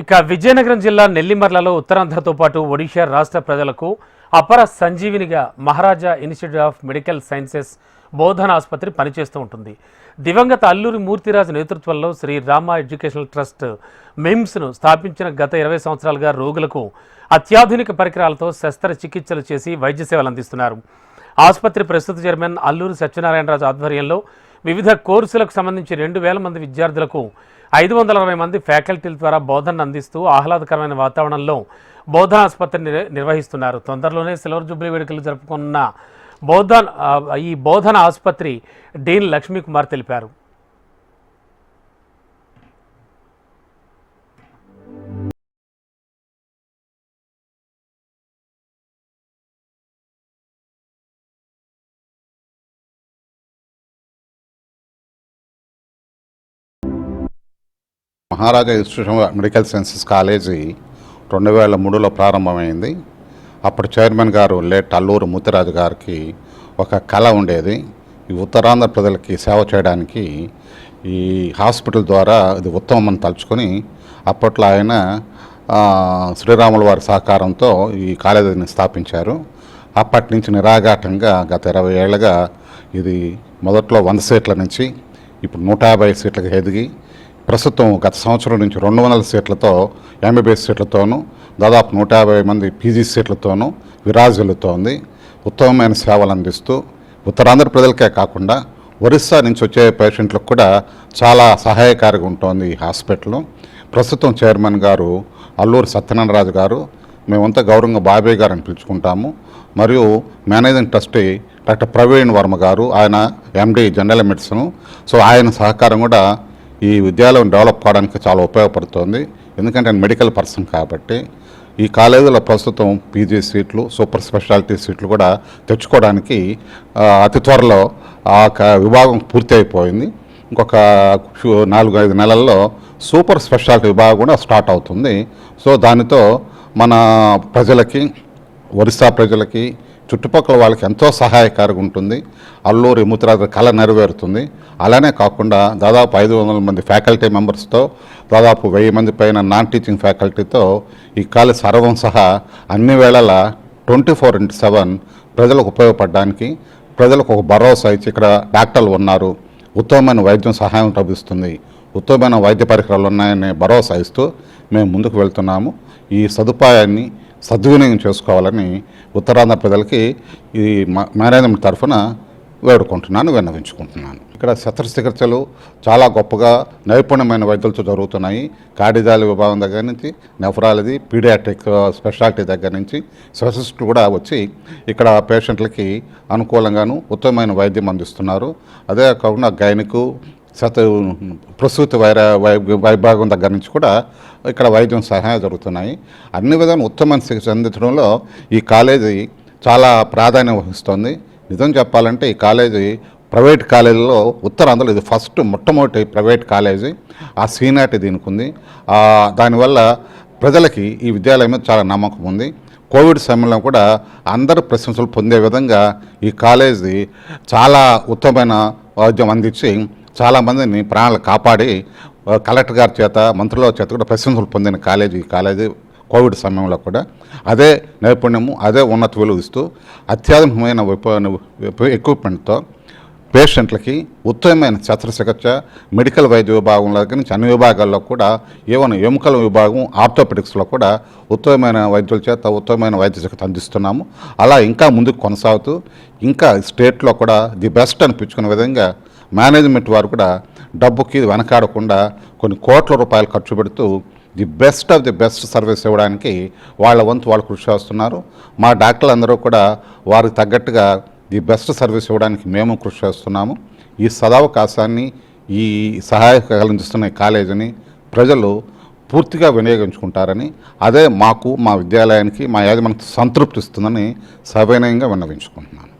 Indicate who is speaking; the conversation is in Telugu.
Speaker 1: ఇక విజయనగరం జిల్లా నెల్లిమర్లలో ఉత్తరాంధ్రతో పాటు ఒడిషా రాష్ట్ర ప్రజలకు అపర సంజీవినిగా Maharaja institute of medical sciences బోధన ఆసుపత్రి పనిచేస్తూ ఉంటుంది. దివంగత అల్లూరి మూర్తిరాజు నేతృత్వంలో శ్రీ రామ ఎడ్యుకేషనల్ ట్రస్ట్ మిమ్స్ను స్థాపించిన గత ఇరవై సంవత్సరాలుగా రోగులకు అత్యాధునిక పరికరాలతో శస్త్రచికిత్సలు చేసి వైద్య సేవలు అందిస్తున్నారు. ఆసుపత్రి ప్రస్తుత చైర్మన్ అల్లూరి సత్యనారాయణరాజు ఆధ్వర్యంలో వివిధ కోర్సులకు సంబంధించి రెండు వేల మంది విద్యార్థులకు ఐదు వందల అరవై మంది ఫ్యాకల్టీల ద్వారా బోధన అందిస్తూ ఆహ్లాదకరమైన వాతావరణంలో బోధన ఆసుపత్రిని నిర్వహిస్తున్నారు. తొందరలోనే సిల్వర్ జూబ్లీ వేడుకలు జరుపుకున్న బోధన ఈ బోధన ఆసుపత్రి డీన్ లక్ష్మీకుమార్ తెలిపారు.
Speaker 2: Maharaja institution of medical sciences college రెండు వేల మూడులో ప్రారంభమైంది. అప్పుడు చైర్మన్ గారు లేట్ అల్లూరు ముత్తిరాజు గారికి ఒక కళ ఉండేది. ఈ ఉత్తరాంధ్ర ప్రజలకి సేవ చేయడానికి ఈ హాస్పిటల్ ద్వారా ఇది ఉత్తమమని తలుచుకొని అప్పట్లో ఆయన శ్రీరాముల వారి సహకారంతో ఈ కాలేజీని స్థాపించారు. అప్పటి నుంచి నిరాఘాటంగా గత ఇరవై ఏళ్ళగా ఇది మొదట్లో వంద సీట్ల నుంచి ఇప్పుడు నూట యాభై సీట్లకు ఎదిగి ప్రస్తుతం గత సంవత్సరం నుంచి రెండు వందల సీట్లతో ఎంబీబీఎస్ సీట్లతోనూ దాదాపు నూట యాభై మంది పీజీ సీట్లతోనూ విరాజిల్లుతోంది. ఉత్తమమైన సేవలు అందిస్తూ ఉత్తరాంధ్ర ప్రజలకే కాకుండా ఒరిస్సా నుంచి వచ్చే పేషెంట్లకు కూడా చాలా సహాయకారిగా ఉంటుంది ఈ హాస్పిటల్. ప్రస్తుతం చైర్మన్ గారు అల్లూరి సత్యనారాయణరాజు గారు మేమంతా గౌరవంగా బాబాయ్ గారు అని పిలుచుకుంటాము. మరియు managing trustee doctor Praveen Varma గారు ఆయన ఎండి జనరల్ మెడిసిన్. సో ఆయన సహకారం కూడా ఈ విద్యాలయం డెవలప్ కావడానికి చాలా ఉపయోగపడుతుంది. ఎందుకంటే మెడికల్ పర్సన్ కాబట్టి ఈ కాలేజీలో ప్రస్తుతం పీజీ సీట్లు సూపర్ స్పెషాలిటీ సీట్లు కూడా తెచ్చుకోవడానికి అతి త్వరలో ఆ విభాగం పూర్తి అయిపోయింది ఇంకొక నాలుగు ఐదు నెలల్లో సూపర్ స్పెషాలిటీ విభాగం కూడా స్టార్ట్ అవుతుంది. సో దానితో మన ప్రజలకి ఒరిస్సా ప్రజలకి చుట్టుపక్కల వాళ్ళకి ఎంతో సహాయకారిగా ఉంటుంది. అల్లూరి ముత్తురాజు కళ నెరవేరుతుంది. అలానే కాకుండా దాదాపు ఐదు వందల మంది ఫ్యాకల్టీ మెంబర్స్తో దాదాపు వెయ్యి మంది పైన నాన్ టీచింగ్ ఫ్యాకల్టీతో ఈ కళ సర్వం సహా అన్ని వేళల ట్వంటీ ఫోర్ ఇంటూ సెవెన్ ప్రజలకు ఉపయోగపడడానికి ప్రజలకు ఒక భరోసా ఇచ్చి ఇక్కడ డాక్టర్లు ఉన్నారు. ఉత్తమమైన వైద్యం సహాయం లభిస్తుంది. ఉత్తమమైన వైద్య పరికరాలు ఉన్నాయనే భరోసా ఇస్తూ మేము ముందుకు వెళ్తున్నాము. ఈ సదుపాయాన్ని సద్వినియోగం చేసుకోవాలని ఉత్తరాంధ్ర ప్రజలకి ఈ మేనేజ్మెంట్ తరఫున వేడుకుంటున్నాను విన్నవించుకుంటున్నాను. ఇక్కడ శస్త్రచికిత్సలు చాలా గొప్పగా నైపుణ్యమైన వైద్యులతో జరుగుతున్నాయి. కార్డియాలజీ విభాగం దగ్గర నుంచి నెఫ్రాలజీ పీడియాట్రిక్ స్పెషాలిటీ దగ్గర నుంచి స్పెషలిస్టులు కూడా వచ్చి ఇక్కడ పేషెంట్లకి అనుకూలంగాను ఉత్తమమైన వైద్యం అందిస్తున్నారు. అదే కాకుండా గైనికు శత ప్రసూతి వైర వైభాగం దగ్గర నుంచి కూడా ఇక్కడ వైద్యం సహాయం జరుగుతున్నాయి. అన్ని విధాలు ఉత్తమమైన శిక్ష అందించడంలో ఈ కాలేజీ చాలా ప్రాధాన్యం వహిస్తుంది. నిజం చెప్పాలంటే ఈ కాలేజీ ప్రైవేట్ కాలేజీలో ఉత్తరాంధ్రలో ఇది ఫస్ట్ మొట్టమొదటి ప్రైవేట్ కాలేజీ. ఆ సీనాటి దీనికి ఉంది. దానివల్ల ప్రజలకి ఈ విద్యాలయం మీద చాలా నమ్మకం ఉంది. కోవిడ్ సమయంలో కూడా అందరు ప్రశంసలు పొందే విధంగా ఈ కాలేజీ చాలా ఉత్తమమైన వైద్యం అందించి చాలామందిని ప్రాణాలు కాపాడి కలెక్టర్ గారి చేత మంత్రుల చేత కూడా ప్రశంసలు పొందిన కాలేజీ కాలేజీ కోవిడ్ సమయంలో కూడా అదే నైపుణ్యము అదే ఉన్నత విలువ ఇస్తూ అత్యాధునికమైన ఎక్విప్మెంట్తో పేషెంట్లకి ఉత్తమమైన శస్త్రచికిత్స మెడికల్ వైద్య విభాగంలో దగ్గర నుంచి అన్ని విభాగాల్లో కూడా ఈవెన్ ఎముకల విభాగం ఆర్థోపెటిక్స్లో కూడా ఉత్తమమైన వైద్యుల చేత ఉత్తమమైన వైద్య చికిత్స అందిస్తున్నాము. అలా ఇంకా ముందుకు కొనసాగుతూ ఇంకా స్టేట్లో కూడా ది బెస్ట్ అనిపించుకునే విధంగా మేనేజ్మెంట్ వారు కూడా డబ్బుకి వెనకాడకుండా కొన్ని కోట్ల రూపాయలు ఖర్చు పెడుతూ the best of the best service ఇవ్వడానికి వాళ్ళ వంతు వాళ్ళు కృషి చేస్తున్నారు. మా డాక్టర్లు అందరూ కూడా వారికి తగ్గట్టుగా ది బెస్ట్ సర్వీస్ ఇవ్వడానికి మేము కృషి చేస్తున్నాము. ఈ సదావకాశాన్ని ఈ సహాయ కలిగిస్తున్న కాలేజీని ప్రజలు పూర్తిగా వినియోగించుకుంటారని అదే మాకు మా విద్యాలయానికి మా యాజమాన్యానికి సంతృప్తి ఇస్తుందని సవినయంగా విన్నవించుకుంటున్నాను.